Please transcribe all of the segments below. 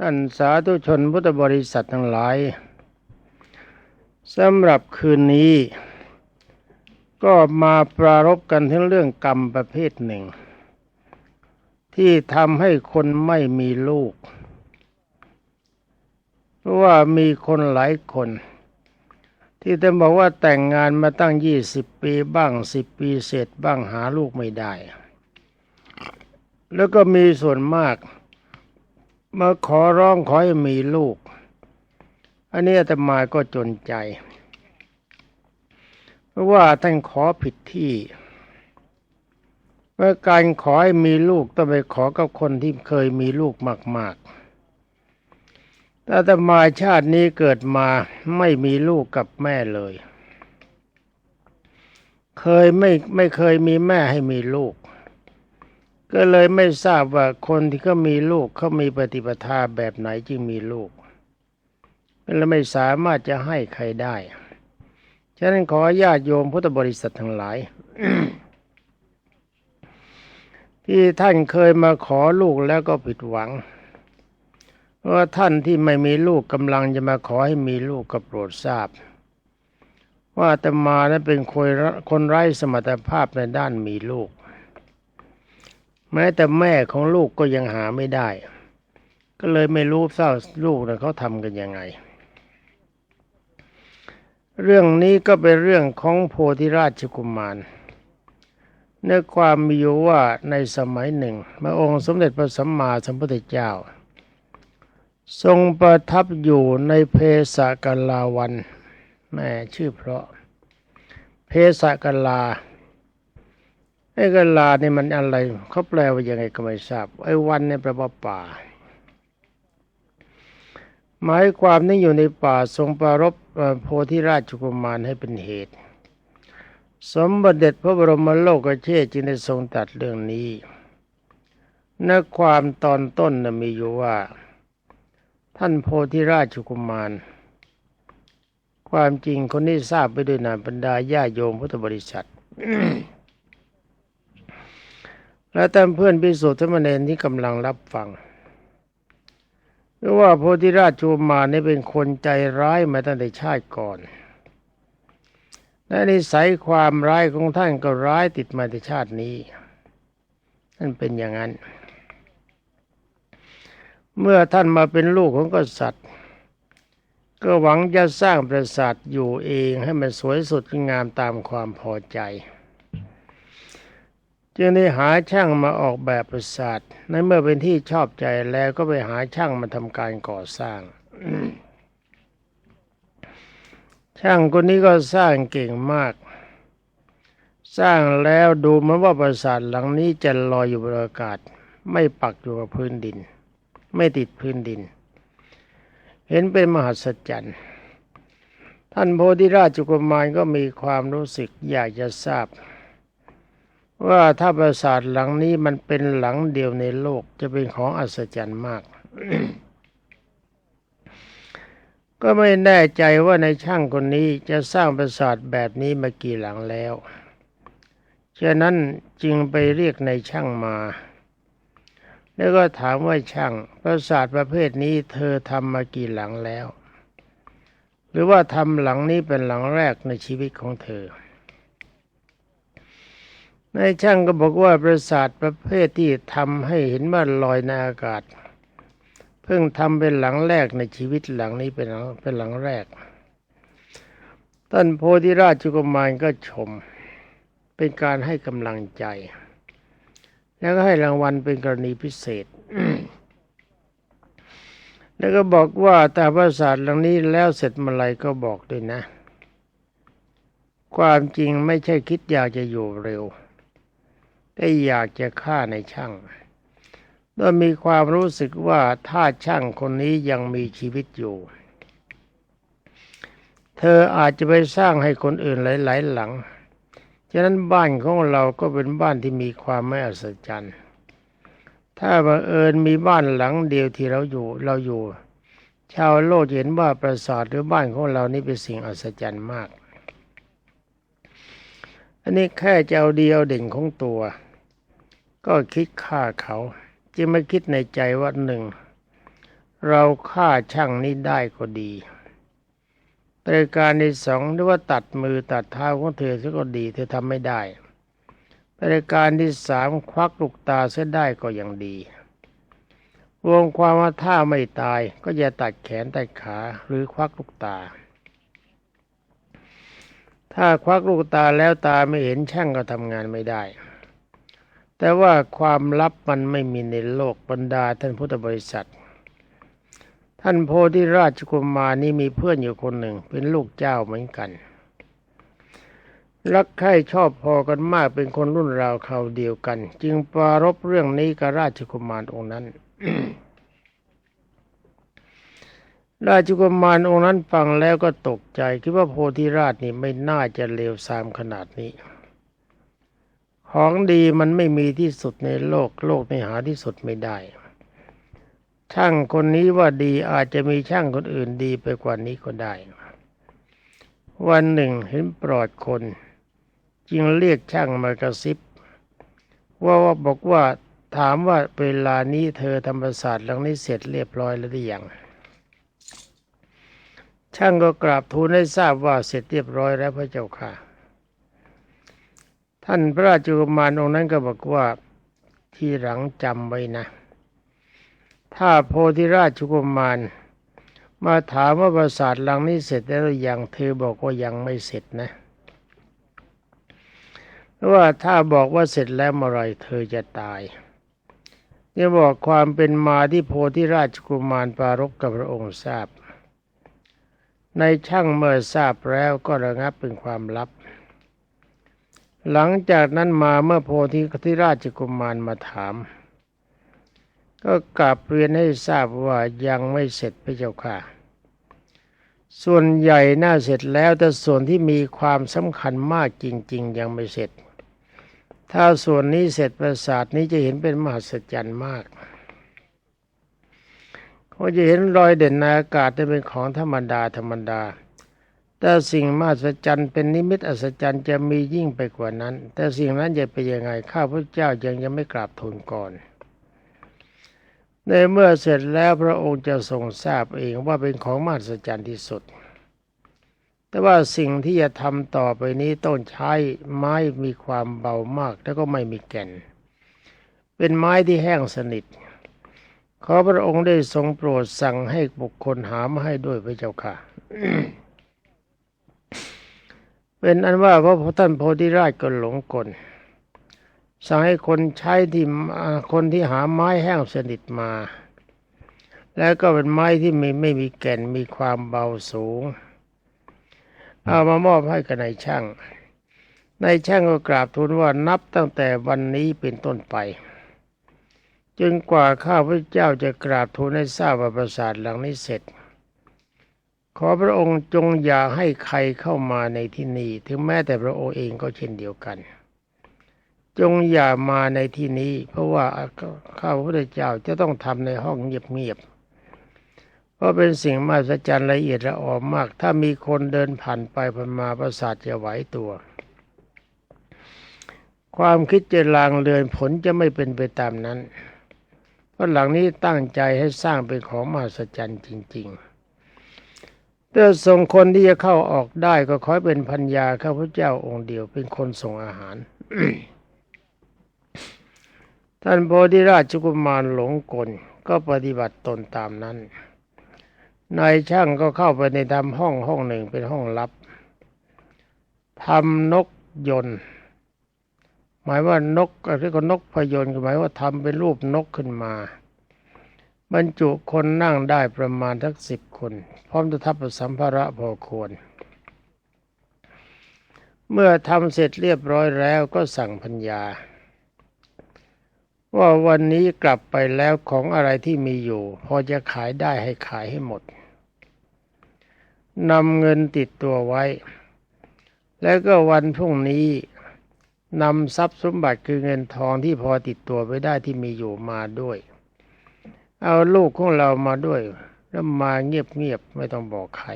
ท่านสาธุชนพุทธบริษัททั้งหลายสำหรับคืนนี้ ก็มาปรารบกันถึงเรื่องกรรมประเภทหนึ่ง ที่ทำให้คนไม่มีลูก เพราะว่ามีคนหลายคน ที่จะบอกว่าแต่งงานมาตั้งยี่สิบปีบ้างสิบปีเสร็จบ้างหาลูกไม่ได้ แล้วก็มีส่วนมาก มาขอร้องขอให้มีลูก อันนี้อาตมาก็จนใจ เพราะว่าท่านขอผิดที่เมื่อการขอให้มีลูกต้องไปขอกับคนที่เคยมีลูกมาก ๆ แต่อาตมาชาตินี้เกิดมาไม่มีลูกกับแม่เลย เคยไม่ไม่เคยมีแม่ให้มีลูก ก็เลยไม่ทราบว่าคนที่เขามีลูกเขามีปฏิปทาแบบไหนจึงมีลูกก็เลยไม่สามารถจะให้ใครได้ ฉะนั้นขอญาติโยมพุทธบริษัททั้งหลาย ที่ท่านเคยมาขอลูกแล้วก็ผิดหวังว่าท่านที่ไม่มีลูกกำลังจะมาขอให้มีลูกก็โปรดทราบ ว่าอาตมานั้นเป็นคนคนไร้สมรรถภาพในด้านมีลูก แม้แต่แม่ของลูกก็ยังหาไม่ได้ ก็เลยไม่รู้เศร้าลูกนะเขาทำกันยังไง เรื่องนี้ก็เป็นเรื่องของโพธิราชกุมารเนื้อความมีอยู่ว่าในสมัยหนึ่งพระองค์สมเด็จพระสัมมาสัมพุทธเจ้า ทรงประทับอยู่ในเพสกลาวันแม่ชื่อเพราะ เพสกลา ไอ้กลานี่มันอะไรเขาแปลว่ายังไงก็ไม่ทราบ ไอ้วันเนี่ยแปลว่าป่า หมายความนี่อยู่ในป่าทรงปรารบโพธิราชกุมารให้เป็นเหตุ สมบัติเด็จพระบรมโลกเชษจึงได้ทรงตัดเรื่องนี้นความตอนต้นนะมีอยู่ว่า ท่านโพธิราชกุมาร ความจริงคนนี้ทราบไปด้วยนามบรรดาญาโยมพุทธบริษัท และท่านเพื่อนพิสุทธิ์ธรรมเนรที่กำลังรับฟังเพราะว่าโพธิราชกุมานี่เป็นคนใจร้ายมาตั้งแต่ชาติก่อนและนิสัยความร้ายของท่านก็ร้ายติดมาในชาตินี้นั่นเป็นอย่างนั้น เมื่อท่านมาเป็นลูกของกษัตริย์ ก็หวังจะสร้างปราสาทอยู่เองให้มันสวยสดงามตามความพอใจ จึงได้หาช่างมาออกแบบปราสาทในเมื่อเป็นที่ชอบใจแล้วก็ไปหาช่างมาทำการก่อสร้าง ช่างคนนี้ก็สร้างเก่งมาก สร้างแล้วดูมือนว่าปราสาทหลังนี้จะลอยอยู่บนอากาศ ไม่ปักอยู่กับพื้นดิน ไม่ติดพื้นดิน เห็นเป็นมหัศจรรย์ท่านโพธิราชกุมารก็มีความรู้สึกอยากจะทราบ ว่าถ้าปราสาทหลังนี้มันเป็นหลังเดียวในโลกจะเป็นของอัศจรรย์มาก ก็ไม่แน่ใจว่าในช่างคนนี้จะสร้างปราสาทแบบนี้มากี่หลังแล้วฉะนั้นจึงไปเรียกในช่างมา แล้วก็ถามว่าช่างปราสาทประเภทนี้เธอทำมากี่หลังแล้ว หรือว่าทำหลังนี้เป็นหลังแรกในชีวิตของเธอ ในช่างก็บอกว่าปราสาทประเภทที่ทำให้เห็นว่าลอยในอากาศ เพิ่งทำเป็นหลังแรกในชีวิตหลังนี้เป็นหลังเป็นหลังแรกท่านโพธิราชกุมารก็ชม เป็นการให้กำลังใจ แล้วก็ให้รางวัลเป็นกรณีพิเศษแล้วก็บอกว่าแต่ปราสาทหลังนี้แล้วเสร็จเมื่อไรก็บอกด้วยนะ ความจริงไม่ใช่คิดอยากจะอยู่เร็ว แต่อยากจะฆ่าในช่างโดยมีความรู้สึกว่าถ้าช่างคนนี้ยังมีชีวิตอยู่ เธออาจจะไปสร้างให้คนอื่นหลาย ๆ หลัง ฉะนั้นบ้านของเราก็เป็นบ้านที่มีความไม่อัศจรรย์ ถ้าบังเอิญมีบ้านหลังเดียวที่เราอยู่เราอยู่ ชาวโลกเห็นว่าปราสาทหรือบ้านของเรานี่เป็นสิ่งอัศจรรย์มาก อันนี้แค่จะเอาดีเอาเด่นของตัว ก็คิดฆ่าเขา จึงไม่คิดในใจว่าหนึ่ง เราฆ่าช่างนี้ได้ก็ดีรายการที่สองหรือว่าตัดมือตัดเท้าของเธอซะก็ดี เธอทำไม่ได้รายการที่สามควักลูกตาเสียได้ก็ยังดีรวมความว่าถ้าไม่ตายก็อย่าตัดแขนตัดขาหรือควักลูกตา ถ้าควักลูกตาแล้วตาไม่เห็นช่างก็ทำงานไม่ได้ แต่ว่าความลับมันไม่มีในโลกบรรดาท่านพุทธบริษัท ท่านโพธิราชกุมารนี่มีเพื่อนอยู่คนหนึ่ง เป็นลูกเจ้าเหมือนกัน รักใคร่ชอบพอกันมากเป็นคนรุ่นราวเขาเดียวกัน จึงปรารบเรื่องนี้กับราชกุมารองค์นั้น ราชกุมารองค์นั้นฟังแล้วก็ตกใจ คิดว่าโพธิราชนี่ไม่น่าจะเลวทรามขนาดนี้ ของดีมันไม่มีที่สุดในโลก โลกไม่หาที่สุดไม่ได้ ช่างคนนี้ว่าดีอาจจะมีช่างคนอื่นดีไปกว่านี้ก็ได้ วันหนึ่งเห็นปลอดคน จึงเรียกช่างมากระซิบ ว่าว่าบอกว่าถามว่าเวลานี้เธอทำประสาทหลังนี้เสร็จเรียบร้อยแล้วหรือยังช่างก็กราบทูลให้ทราบว่าเสร็จเรียบร้อยแล้วพระเจ้าค่ะ ท่านพระราชกุมารองค์นั้นก็บอกว่าที่หลังจำไว้นะ ถ้าโพธิราชกุมาร มาถามว่าปราสาทหลังนี้เสร็จแล้วหรือยังเธอบอกว่ายังไม่เสร็จนะว่าถ้าบอกว่าเสร็จแล้วเมื่อไรเธอจะตายจะบอกความเป็นมาที่โพธิราชกุมารปรารบกับพระองค์ทราบ ในช่างเมื่อทราบแล้วก็ระงับเป็นความลับ หลังจากนั้นมาเมื่อโพธิราชกุมารมาถาม ก็กลับเรียนให้ทราบว่ายังไม่เสร็จพระเจ้าค่ะ ส่วนใหญ่น่าเสร็จแล้วแต่ส่วนที่มีความสำคัญมากจริง ๆ ยังไม่เสร็จ ถ้าส่วนนี้เสร็จประสาทนี้จะเห็นเป็นมหัศจรรย์มากเขาจะเห็นรอยเด่นในอากาศจะเป็นของธรรมดาธรรมดา แต่สิ่งมหัศจรรย์เป็นนิมิตอัศจรรย์จะมียิ่งไปกว่านั้น แต่สิ่งนั้นจะเป็นยังไงข้าพเจ้ายังยังไม่กราบทูลก่อนในเมื่อเสร็จแล้วพระองค์จะทรงทราบเองว่าเป็นของมหัศจรรย์ที่สุด แต่ว่าสิ่งที่จะทำต่อไปนี้ต้องใช้ไม้มีความเบามากแล้วก็ไม่มีแก่น เป็นไม้ที่แห้งสนิท ขอพระองค์ได้ทรงโปรดสั่งให้บุคคลหามาให้ด้วยพระเจ้าค่ะ เป็นอันว่าพระท่านโพธิราชก็หลงกลสั่งให้คนใช้ที่คนที่หาไม้แห้งสนิทมา แล้วก็เป็นไม้ที่ไม่ไม่มีแก่นมีความเบาสูง เอามามอบให้กับนายช่างนายช่างก็กราบทูลว่านับตั้งแต่วันนี้เป็นต้นไปจนกว่าข้าพเจ้าจะกราบทูลให้ทราบว่าปราสาทหลังนี้เสร็จ ขอพระองค์จงอย่าให้ใครเข้ามาในที่นี้ ถึงแม้แต่พระองค์เองก็เช่นเดียวกัน จงอย่ามาในที่นี้ เพราะว่าข้าพระพุทธเจ้าจะต้องทำในห้องเงียบๆเพราะเป็นสิ่งมหัศจรรย์ละเอียดละออมาก ถ้ามีคนเดินผ่านไปผ่านมาประสาทจะไหวตัว ความคิดจะลางเลือนผลจะไม่เป็นไปตามนั้น เพราะหลังนี้ตั้งใจให้สร้างเป็นของมหัศจรรย์จริง ๆ แต่ส่งคนที่จะเข้าออกได้ก็ขอเป็นพัญญาข้าพเจ้าองค์เดียวเป็นคนส่งอาหาร ท่านโพธิราชกุมารหลงกลก็ปฏิบัติตนตามนั้นนายช่างก็เข้าไปในทำห้องห้องหนึ่งเป็นห้องลับทำนกยนต์หมายว่านกเรียกว่านกพยนต์หมายว่าทำเป็นรูปนกขึ้นมา บรรจุคนนั่งได้ประมาณทักสิบคน พร้อมจะทับสัมภาระพอควร เมื่อทำเสร็จเรียบร้อยแล้วก็สั่งพัญญา ว่าวันนี้กลับไปแล้วของอะไรที่มีอยู่ พอจะขายได้ให้ขายให้หมดนำเงินติดตัวไว้ แล้วก็วันพรุ่งนี้นำทรัพย์สมบัติคือเงินทองที่พอติดตัวไว้ได้ที่มีอยู่มาด้วย เอาลูกของเรามาด้วย แล้วมาเงียบๆไม่ต้องบอกใคร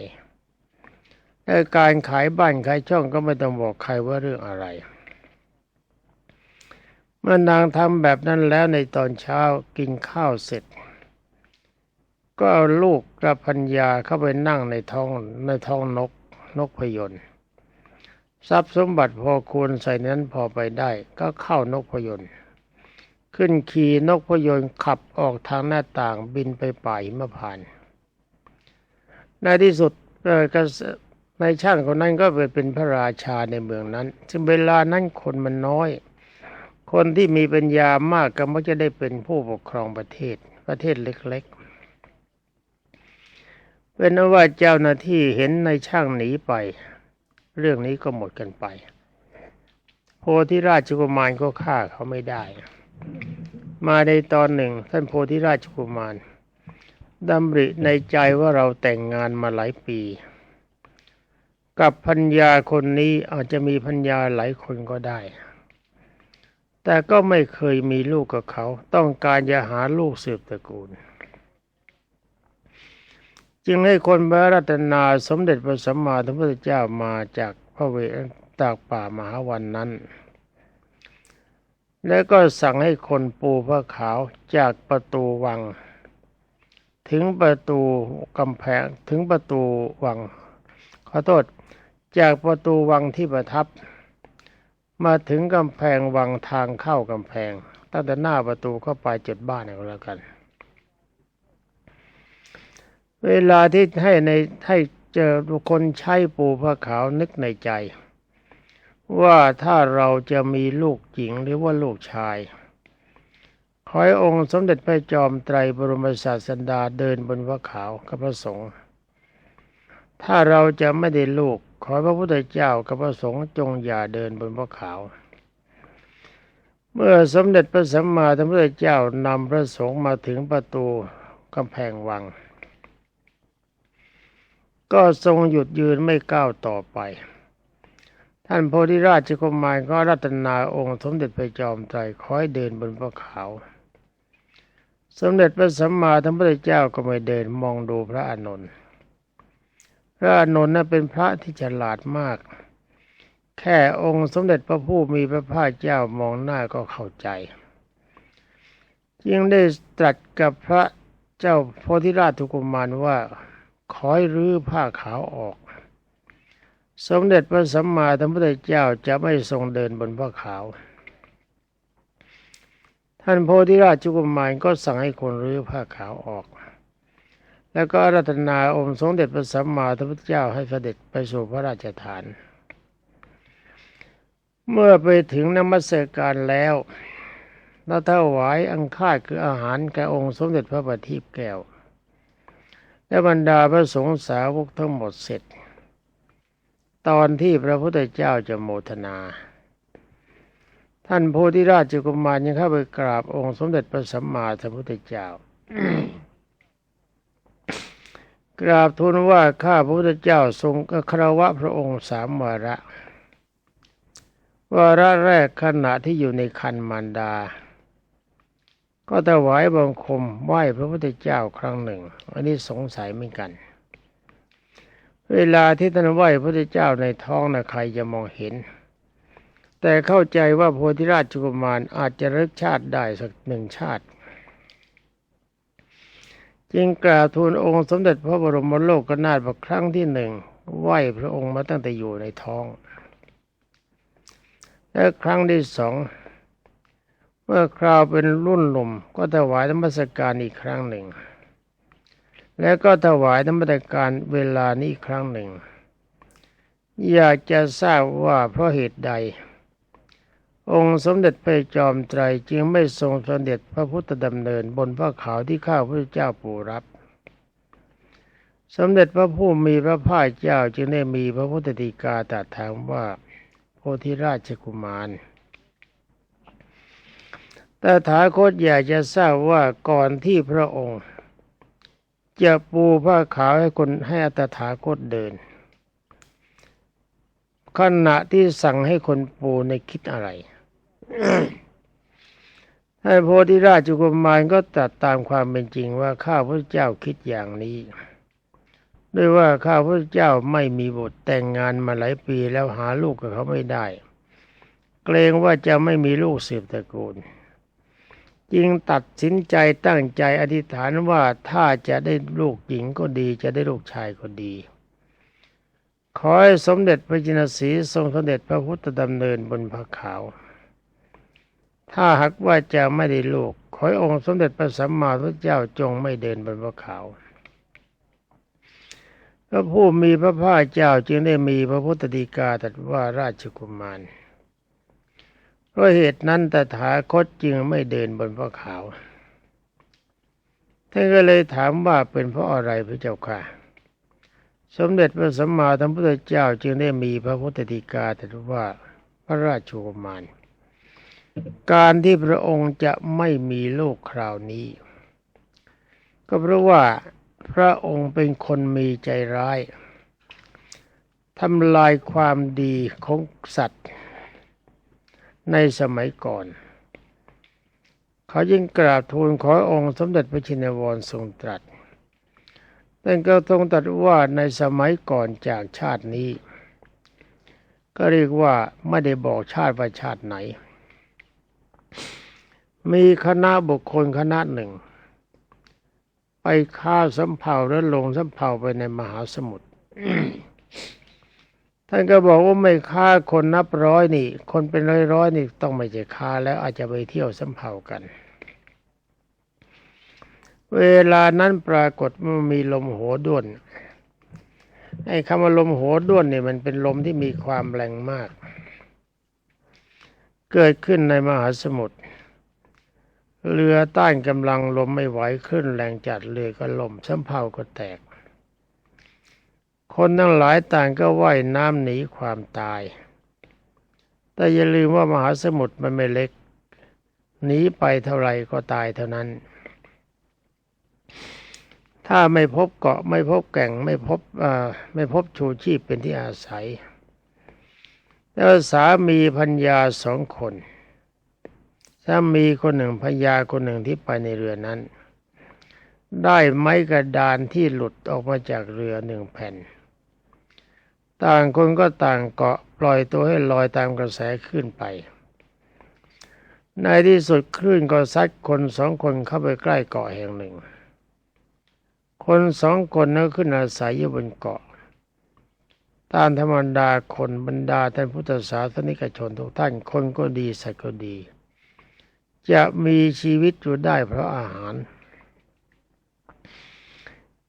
และการขายบ้านขายช่องก็ไม่ต้องบอกใครว่าเรื่องอะไรเมื่อนางทำแบบนั้นแล้วในตอนเช้ากินข้าวเสร็จ ก็เอาลูกกับพัญญาเข้าไปนั่งในท้องในท้องนกนกพยนต์ทรัพย์สมบัติพอควรใส่นั้นพอไปได้ ก็เข้านกพยนต์ ขึ้นขี่นกพยนต์ขับออกทางหน้าต่างบินไปป่าหิมพานในที่สุดเออกในช่างคนนั้นก็ไปเป็นพระราชาในเมืองนั้น ซึ่งเวลานั้นคนมันน้อย คนที่มีปัญญามากก็มักจะได้เป็นผู้ปกครองประเทศประเทศเล็กๆ เป็นว่าเจ้าหน้าที่เห็นในช่างหนีไป เรื่องนี้ก็หมดกันไป โพธิราชกุมารก็ฆ่าเขาไม่ได้ มาในตอนหนึ่ง ท่านโพธิราชกุมารดำริในใจว่าเราแต่งงานมาหลายปี กับพัญญาคนนี้อาจจะมีพัญญาหลายคนก็ได้ แต่ก็ไม่เคยมีลูกกับเขา ต้องการจะหาลูกสืบตระกูล จึงให้คนพระรัตนาสมเด็จพระสัมมาสัมพุทธเจ้ามาจากพระเวตากป่ามหาวันนั้น แล้วก็สั่งให้คนปูผ้าขาวจากประตูวัง ถึงประตูกำแพงถึงประตูวัง ขอโทษ จากประตูวังที่ประทับ มาถึงกำแพงวังทางเข้ากำแพงตั้งแต่หน้าประตูเข้าไปเจ็ดบ้านก็แล้วกัน เวลาที่ให้ในให้เจอคนใช้ปูผ้าขาวนึกในใจ ว่าถ้าเราจะมีลูกหญิงหรือว่าลูกชาย ขอให้องค์สมเด็จพระจอมไตรบรมศาสดาเดินบนผ้าขาวกับพระสงฆ์ถ้าเราจะไม่ได้ลูก ขอพระพุทธเจ้ากับพระสงฆ์จงอย่าเดินบนผ้าขาว เมื่อสมเด็จพระสัมมาสัมพุทธเจ้านำพระสงฆ์มาถึงประตูกำแพงวัง ก็ทรงหยุดยืนไม่ก้าวต่อไป ท่านโพธิราชกุมารก็รัตนาองค์สมเด็จพระจอมไตรคอยเดินบนพระขาว สมเด็จพระสัมมาสัมพุทธเจ้าก็ไม่เดินมองดูพระอานนท์พระอานนท์นั้นเป็นพระที่ฉลาดมาก แค่องค์สมเด็จพระผู้มีพระภาคเจ้ามองหน้าก็เข้าใจ จึงได้ตรัสกับพระเจ้าโพธิราชทุกุมารว่าขอให้รื้อผ้าขาวออก สมเด็จพระสัมมาสัมพุทธเจ้าจะไม่ทรงเดินบนผ้าขาว ท่านโพธิราชกุมารก็สั่งให้คนรื้อผ้าขาวออก แล้วก็รัตนาองค์สมเด็จพระสัมมาสัมพุทธเจ้าให้เสด็จไปสู่พระราชฐาน เมื่อไปถึงนมัสการแล้วแล้วถวายอังคาดคืออาหารแก่องค์สมเด็จพระบัณฑิตแก้ว และบรรดาพระสงฆ์สาวกทั้งหมดเสร็จ ตอนที่พระพุทธเจ้าจะโมทนา ท่านโพธิราชกุมารยังเข้าไปกราบองค์สมเด็จพระสัมมาสัมพุทธเจ้ากราบทูลว่าข้าพระพุทธเจ้าทรงคารวะพระองค์สามวาระ วาระแรกขณะที่อยู่ในคันมารดา ก็ถวายบังคมไหว้พระพุทธเจ้าครั้งหนึ่ง อันนี้สงสัยเหมือนกัน เวลาที่ท่านไหว้พระเจ้าในท้องนะใครจะมองเห็น แต่เข้าใจว่าโพธิราชกุมารอาจจะรึกชาติได้สักหนึ่งชาติ จึงกราบทูลองค์สมเด็จพระบรมโลกนาถว่าครั้งที่หนึ่งไหว้พระองค์มาตั้งแต่อยู่ในท้องและครั้งที่สองเมื่อคราวเป็นรุ่นหนุ่มก็ถวายธรรมสการอีกครั้งหนึ่ง แล้วก็ถวายธรรมสการเวลานี้ครั้งหนึ่ง อยากจะทราบว่าเพราะเหตุใด องค์สมเด็จพระจอมไตรจึงไม่ทรงสมเด็จพระพุทธดำเนินบนพระขาวที่ข้าพระเจ้าปูรับ สมเด็จพระผู้มีพระภาคเจ้าจึงได้มีพระพุทธฎีกาตรัสถามว่าโพธิราชกุมารแต่ถาคตอยากจะทราบว่าก่อนที่พระองค์ จะปูผ้าขาวให้คนให้อัตถาคตเดิน ขณะที่สั่งให้คนปูในคิดอะไรท่านโพธิราชกุมารก็ตรัสตามความเป็นจริงว่าข้าพระเจ้าคิดอย่างนี้ ด้วยว่าข้าพระเจ้าไม่มีบุตรแต่งงานมาหลายปีแล้วหาลูกกับเขาไม่ได้ เกรงว่าจะไม่มีลูกสืบตระกูล จึงตัดสินใจตั้งใจอธิษฐานว่าถ้าจะได้ลูกหญิงก็ดี จะได้ลูกชายก็ดี ขอให้สมเด็จพระจินสีทรงสมเด็จพระพุทธดำเนินบนพระขาว ถ้าหากว่าจะไม่ได้ลูก ขอให้องค์สมเด็จพระสัมมาสัมพุทธเจ้าจงไม่เดินบนพระขาวพระผู้มีพระภาคเจ้าจึงได้มีพระพุทธดีกาตรัสว่าราชกุมาร เพราะเหตุนั้นตถาคตจึงไม่เดินบนพระขาว ท่านก็เลยถามว่าเป็นเพราะอะไรพระเจ้าค่ะ สมเด็จพระสัมมาสัมพุทธเจ้าจึงได้มีพระพุทธดีกาตรัสว่าพระราชกุมารการที่พระองค์จะไม่มีลูกคราวนี้ ก็เพราะว่าพระองค์เป็นคนมีใจร้ายทำลายความดีของสัตว์ ในสมัยก่อน เขายิ่งกราบทูลขอองค์สมเด็จพระชินวรทรงตรัสแต่ก็ทรงตรัสว่าในสมัยก่อนจากชาตินี้ ก็เรียกว่าไม่ได้บอกชาติว่าชาติไหน มีคณะบุคคลคณะหนึ่ง ไปฆ่าสำเภาและลงสำเภาไปในมหาสมุทร ท่านก็บอกว่าไม่ฆ่าคนนับร้อยนี่ คนเป็นร้อยร้อยนี่ต้องไม่ใช่ฆ่าแล้วอาจจะไปเที่ยวสำเภากัน เวลานั้นปรากฏว่ามีลมโหด้วนไอ้คำว่าลมโหด้วนเนี่ยมันเป็นลมที่มีความแรงมาก เกิดขึ้นในมหาสมุทรเรือต้านกำลังลมไม่ไหวขึ้นแรงจัดเรือก็ล่มสำเภาก็แตก คนทั้งหลายต่างก็ว่ายน้ำหนีความตาย แต่อย่าลืมว่ามหาสมุทรมันไม่เล็ก หนีไปเท่าไหร่ก็ตายเท่านั้น ถ้าไม่พบเกาะไม่พบแก่งไม่พบไม่พบชูชีพเป็นที่อาศัย แล้วสามีพัญญาสองคนสามีคนหนึ่งพัญญาคนหนึ่งที่ไปในเรือนั้นได้ไม้กระดานที่หลุดออกมาจากเรือหนึ่งแผ่น ต่างคนก็ต่างเกาะปล่อยตัวให้ลอยตามกระแสขึ้นไป ในที่สุดคลื่นก็ซัดคนสองคนเข้าไปใกล้เกาะแห่งหนึ่ง คนสองคนนั้นขึ้นอาศัยอยู่บนเกาะ ตามธรรมดาคนบรรดาท่านพุทธศาสนิกชนทุกท่านคนก็ดีสัตว์ก็ดี จะมีชีวิตอยู่ได้เพราะอาหาร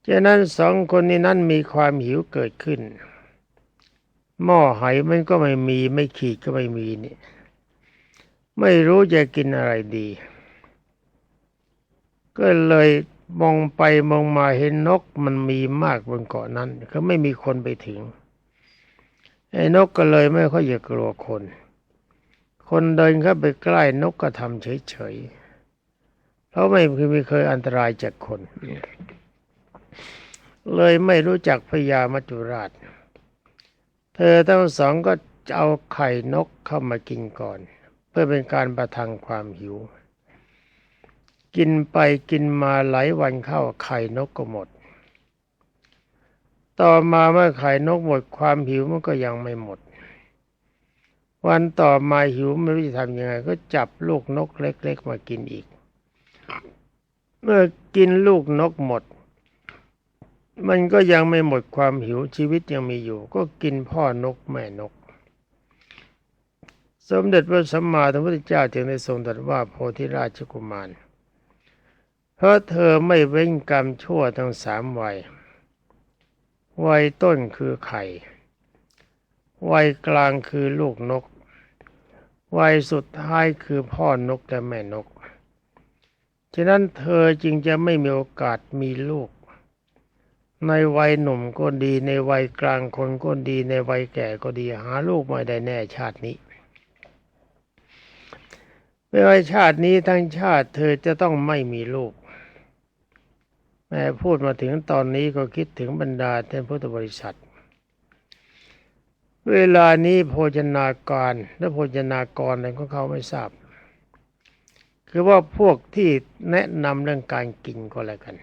ฉะนั้นสองคนนี้นั้นมีความหิวเกิดขึ้น หม้อไหมันก็ไม่มีไม่ขีดก็ไม่มีนี่ ไม่รู้จะกินอะไรดี ก็เลยมองไปมองมาเห็นนกมันมีมากบนเกาะนั้นก็ไม่มีคนไปถึงไอ้นกก็เลยไม่ค่อยจะกลัวคน คนเดินเข้าไปใกล้นกก็ทำเฉยๆเพราะไม่เคยไม่เคยอันตรายจากคน เลยไม่รู้จักพญามัจจุราช เธอทั้งสองก็เอาไข่นกเข้ามากินก่อน เพื่อเป็นการประทังความหิว กินไปกินมาหลายวันเข้าไข่นกก็หมด ต่อมาเมื่อไข่นกหมดความหิวมันก็ยังไม่หมด วันต่อมาหิวไม่รู้จะทำยังไง ก็จับลูกนกเล็ก ๆ มากินอีก เมื่อกินลูกนกหมด มันก็ยังไม่หมดความหิวชีวิตยังมีอยู่ ก็กินพ่อนกแม่นก สมเด็จพระสัมมาสัมพุทธเจ้าจึงได้ทรงตรัสว่าโพธิราชกุมาร เพราะเธอไม่เว้นกรรมชั่วทั้งสามวัย วัยต้นคือไข่ วัยกลางคือลูกนก วัยสุดท้ายคือพ่อนกและแม่นก ฉะนั้นเธอจึงจะไม่มีโอกาสมีลูก ในวัยหนุ่มก็ดีในวัยกลางคนก็ดีในวัยแก่ก็ดีหาลูกไม่ได้แน่ชาตินี้ไม่ว่าชาตินี้ทั้งชาติเธอจะต้องไม่มีลูก แม่พูดมาถึงตอนนี้ก็คิดถึงบรรดาท่านพุทธบริษัท เวลานี้โภชนาการและโภชนากรอะไรของเขาไม่ทราบ คือว่าพวกที่แนะนำเรื่องการกินก็แล้วกัน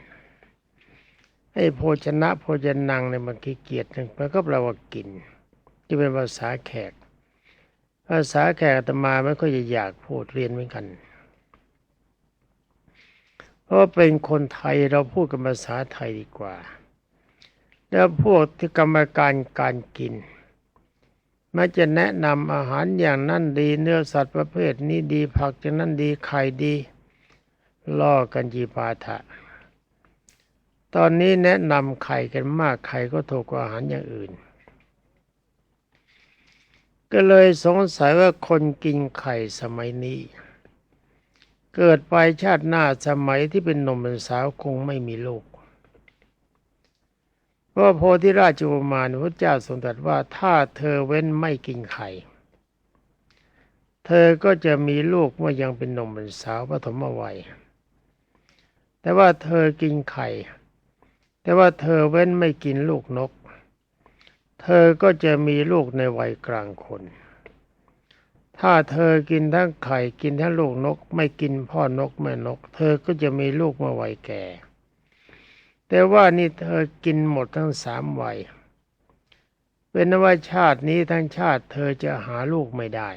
ให้โภชนะโภชนังในยมันขี้เกียจมันก็แปลว่ากินที่เป็นภาษาแขก ภาษาแขกอาตมาไม่ค่อยจะอยากพูดเรียนเหมือนกัน เพราะเป็นคนไทยเราพูดกันภาษาไทยดีกว่า แล้วพวกที่กรรมการการกินมักจะแนะนำอาหารอย่างนั้นดีเนื้อสัตว์ประเภทนี้ดีผักอย่างนั้นดีไข่ดีล่อกันจีปาถะ ตอนนี้แนะนำไข่กันมากไข่ก็ถูกกว่าอาหารอย่างอื่น ก็เลยสงสัยว่าคนกินไข่สมัยนี้ เกิดไปชาติหน้าสมัยที่เป็นหนุ่มเป็นสาวคงไม่มีลูกเพราะโพธิราชกุมารพระเจ้าทรงตรัสว่าถ้าเธอเว้นไม่กินไข่ เธอก็จะมีลูกเมื่อยังเป็นหนุ่มเป็นสาวปฐมวัยแต่ว่าเธอกินไข่ แต่ว่าเธอเว้นไม่กินลูกนก เธอก็จะมีลูกในวัยกลางคน ถ้าเธอกินทั้งไข่กินทั้งลูกนก ไม่กินพ่อนกแม่นก เธอก็จะมีลูกเมื่อวัยแก่ แต่ว่านี่เธอกินหมดทั้งสามวัย เป็นนว่าชาตินี้ทั้งชาติ เธอจะหาลูกไม่ได้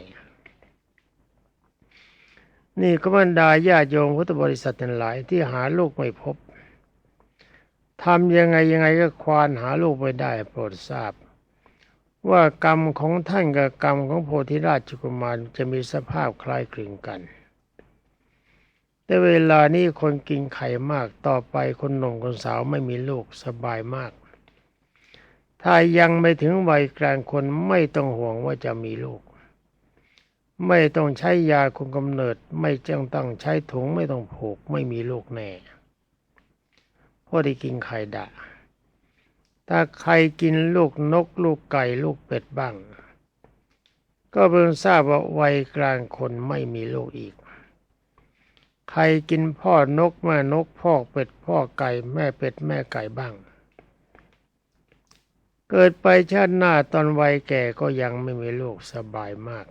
นี่ก็บรรดาญาโยมพุทธบริษัททั้งหลายที่หาลูกไม่พบ ทำยังไงยังไงก็ควานหาลูกไม่ได้โปรดทราบ ว่ากรรมของท่านกับกรรมของโพธิราชกุมารจะมีสภาพคล้ายคลึงกัน แต่เวลานี้คนกินไข่มากต่อไปคนหนุ่มคนสาวไม่มีลูกสบายมาก ถ้ายังไม่ถึงวัยกลางคนไม่ต้องห่วงว่าจะมีลูก ไม่ต้องใช้ยาคุมกำเนิด ไม่จ้งต้องใช้ถุงไม่ต้องผูกไม่มีลูกแน่ พราะได้กินไข่ดะ ถ้าใครกินลูกนกลูกไก่ลูกเป็ดบ้าง ก็เพิ่งทราบว่าวัยกลางคนไม่มีลูกอีก ใครกินพ่อนกแม่นกพ่อเป็ดพ่อไก่แม่เป็ดแม่ไก่บ้าง เกิดไปชาติหน้าตอนวัยแก่ก็ยังไม่มีลูกสบายมาก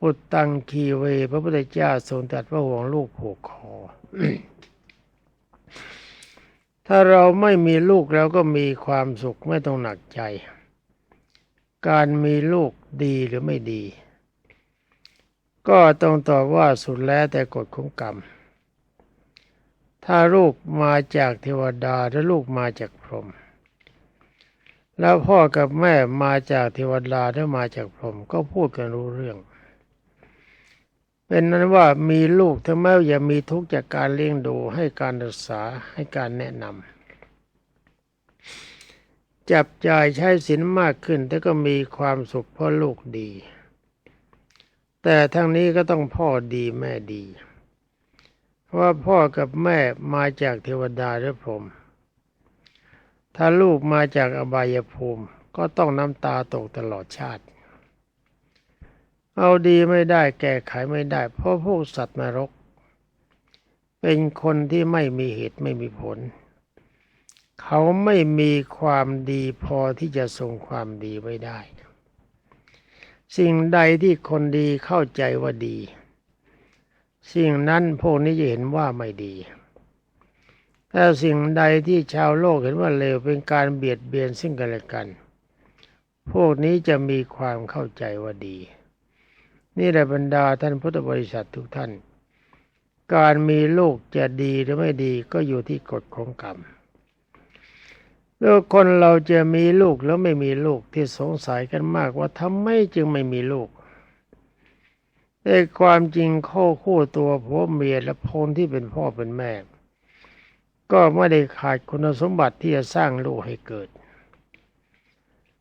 ปุตตังคีเว พระพุทธเจ้าทรงตรัสว่าห่วงลูกผูกคอ ถ้าเราไม่มีลูกเราก็มีความสุขไม่ต้องหนักใจ การมีลูกดีหรือไม่ดี ก็ต้องตอบว่าสุดแล้วแต่กฎของกรรม ถ้าลูกมาจากเทวดาและลูกมาจากพรหมแล้วพ่อกับแม่มาจากเทวดาและมาจากพรหมก็พูดกันรู้เรื่อง เป็นนั้นว่ามีลูกถึงแม้อย่ามีทุกข์จากการเลี้ยงดูให้การศึกษาให้การแนะนำจับจ่ายใช้สินมากขึ้นแต่ก็มีความสุขเพราะลูกดี แต่ทั้งนี้ก็ต้องพ่อดีแม่ดี เพราะว่าพ่อกับแม่มาจากเทวดาหรือพรหมถ้าลูกมาจากอบายภูมิ ก็ต้องน้ำตาตกตลอดชาติ เอาดีไม่ได้แก้ไขไม่ได้ เพราะพวกสัตว์นรก เป็นคนที่ไม่มีเหตุไม่มีผล เขาไม่มีความดีพอที่จะทรงความดีไว้ได้ สิ่งใดที่คนดีเข้าใจว่าดี สิ่งนั้นพวกนี้จะเห็นว่าไม่ดีถ้าสิ่งใดที่ชาวโลกเห็นว่าเลวเป็นการเบียดเบียนซึ่งกันและกัน พวกนี้จะมีความเข้าใจว่าดี นี่แหละบรรดาท่านพุทธบริษัททุกท่าน การมีลูกจะดีหรือไม่ดีก็อยู่ที่กฎของกรรมแล้วคนเราจะมีลูกแล้วไม่มีลูกที่สงสัยกันมากว่าทำไมจึงไม่มีลูกแต่ความจริงข้อคู่ตัวผัวเมียและพลที่เป็นพ่อเป็นแม่ ก็ไม่ได้ขาดคุณสมบัติที่จะสร้างลูกให้เกิด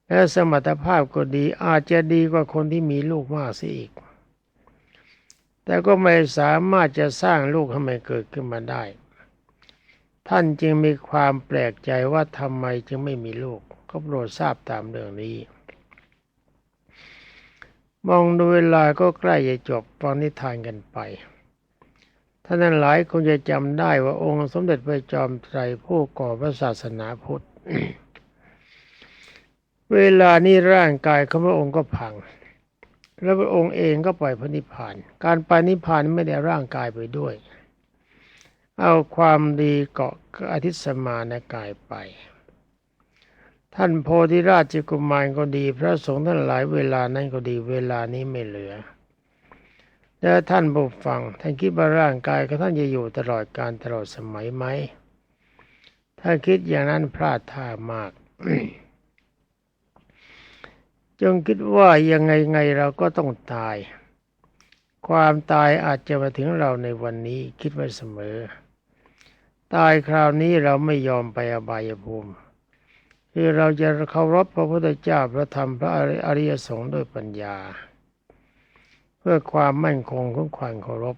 และสมรรถภาพก็ดีอาจจะดีกว่าคนที่มีลูกมากเสียอีก แต่ก็ไม่สามารถจะสร้างลูกให้มันเกิดขึ้นมาได้ ท่านจึงมีความแปลกใจว่าทำไมจึงไม่มีลูก ก็โปรดทราบตามเรื่องนี้ มองดูเวลาก็ใกล้จะจบฟังนิทานกันไปท่านนั้นหลายคงจะจำได้ว่าองค์สมเด็จพระจอมไตรผู้ก่อพระศาสนาพุทธ เวลานี้ร่างกายของพระองค์ก็พัง แล้วพระองค์เองก็ปล่อยพระนิพพาน การไปนิพพานไม่ได้ร่างกายไปด้วย เอาความดีเกาะอธิสมานกายไป ท่านโพธิราชกุมารก็ดี พระสงฆ์ท่านหลายเวลานั้นก็ดีเวลานี้ไม่เหลือแล้วท่านผู้ฟังท่านคิดว่าร่างกายของท่านจะอยู่ตลอดการตลอดสมัยไหม ถ้าคิดอย่างนั้นพลาดท่ามาก จงคิดว่ายังไงไงเราก็ต้องตาย ความตายอาจจะมาถึงเราในวันนี้คิดไว้เสมอ ตายคราวนี้เราไม่ยอมไปอบายภูมิ คือเราจะเคารพพระพุทธเจ้าพระธรรมพระอริยสงฆ์ด้วยปัญญา เพื่อความมั่นคงของความเคารพ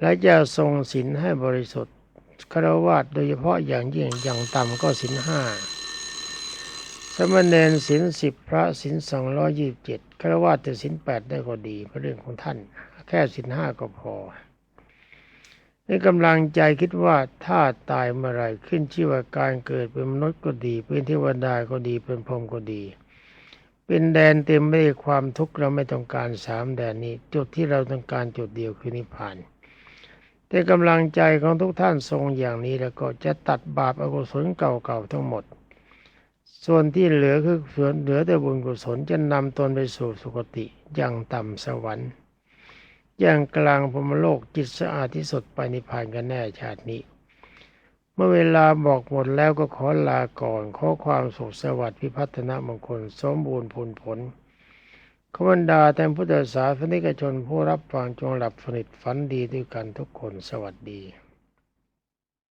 และจะทรงศีลให้บริสุทธิ์คารวะโดยเฉพาะอย่างยิ่งอย่างต่ำก็ศีลห้า มณเณรศีลสิบพระศีลสองร้อยี่สิบเจ็ดคารวะแต่ศีลแปดได้ก็ดีเพราะเรื่องของท่าน แค่ศีลห้าก็พอในกำลังใจคิดว่าถ้าตายเมื่อไรขึ้นชื่อว่าการเกิดเป็นมนุษย์ก็ดี เป็นเทวดาก็ดีเป็นพรหมก็ดี เป็นแดนเต็มไปด้วยความทุกข์เราไม่ต้องการสามแดนนี้ จุดที่เราต้องการจุดเดียวคือนิพพานแต่กำลังใจของทุกท่านทรงอย่างนี้แล้วก็จะตัดบาปอกุศลเก่าๆทั้งหมด ส่วนที่เหลือคือส่วนเหลือแต่บุญกุศลจะนำตนไปสู่สุคติอย่างต่ำสวรรค์ อย่างกลางพรมโลกจิตสะอาดที่สุดไปนิพพานกันแน่ชาตินี้ เมื่อเวลาบอกหมดแล้วก็ขอลาก่อนขอความสุขสวัสดิ์พิพัฒนมงคลสมบูรณ์ผลผลขบันดาแต่พุทธศาสนิกชนผู้รับฟังจงหลับสนิทฝันดีด้วยกันทุกคนสวัสดี